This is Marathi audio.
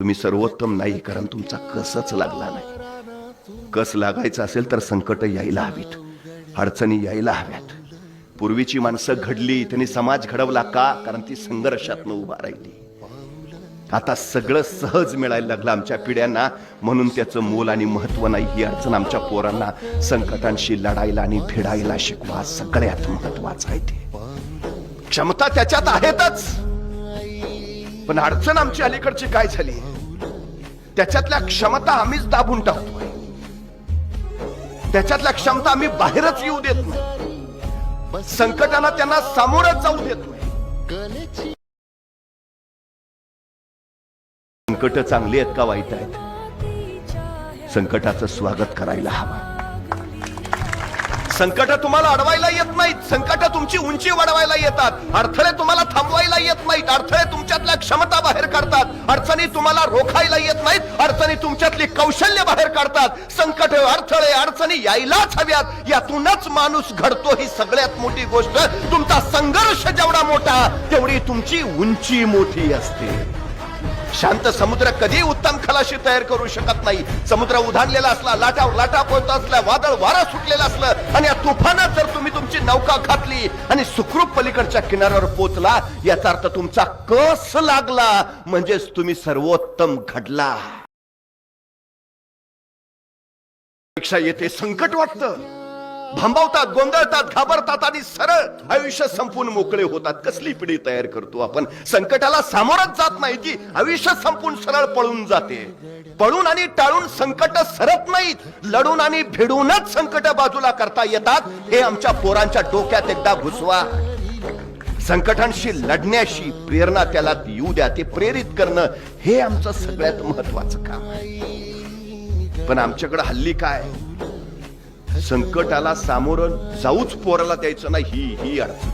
तुम्ही सर्वोत्तम नाही कारण तुमचा कसच लागला नाही. कस लागायचा असेल तर संकट यायला हवीत अडचणी यायला हव्यात. पूर्वीची माणसं घडली त्यांनी समाज घडवला का? कारण ती संघर्षातनं उभा राहिली. आता सगळं सहज मिळायला लागलं आमच्या पिढ्यांना म्हणून त्याचं मोल आणि महत्त्व नाही ही अडचण आमच्या पोरांना संकटांशी लढायला आणि भिडायला शिकवा सगळ्यात महत्वाचं आहे ते. क्षमता त्याच्यात आहेतच. पण अडचण आमची अलीकडची काय झाली? त्याच्यातल्या क्षमता आम्हीच दाबून टाकतोय. त्याच्यातल्या क्षमता आम्ही बाहेरच येऊ देत नाही. संकटांना त्यांना सामोरच जाऊ देत नाही. संकट चांगली आहेत का वाईट आहेत? संकटाचं स्वागत करायला हवं. संकट तुम्हाला अडवायला येत नाहीत. संकट तुमची उंची वाढवायला येतात. अडथळे तुम्हाला थांबवायला येत नाहीत. अडथळे तुमच्यातल्या क्षमता बाहेर काढतात. अडचणी तुम्हाला रोखायला येत नाहीत. अडचणी तुमच्यातली कौशल्य बाहेर काढतात. संकट अडथळे अडचणी यायलाच हव्यात. यातूनच माणूस घडतो ही सगळ्यात मोठी गोष्ट. तुमचा संघर्ष जेवढा मोठा तेवढी तुमची उंची मोठी असते. शांत समुद्र कधी उत्तम खलाशी तयार करू शकत नाही. समुद्र उधाणलेला असला लाटा लाटा पोहत असल्या वादळ वारा सुटलेला असलं आणि या तुफानात जर तुम्ही तुमची नौका घातली आणि सुखरूप पलीकडच्या किनाऱ्यावर पोचला याचा अर्थ तुमचा कस लागला म्हणजेच तुम्ही सर्वोत्तम घडला. पेक्षा येते संकट वाटतं. भांबावतात गोंधळतात घाबरतात आणि सरळ आयुष्य संपून मोकळे होतात. कसली पिढी तयार करतो आपण? संकटाला सामोरच जात नाही की आयुष्य संपून सरळ पळून जाते. पळून आणि टाळून संकट सरत नाहीत. लढून आणि भिडूनच संकट बाजूला करता येतात. हे आमच्या पोरांच्या डोक्यात एकदा घुसवा. संकटांशी लढण्याशी प्रेरणा त्याला येऊ द्या. ते प्रेरित करणं हे आमचं सगळ्यात महत्वाचं काम आहे. पण आमच्याकडे हल्ली काय? संकटाला सामोरं जाऊच पोराला द्यायचं नाही. ही ही अडचण.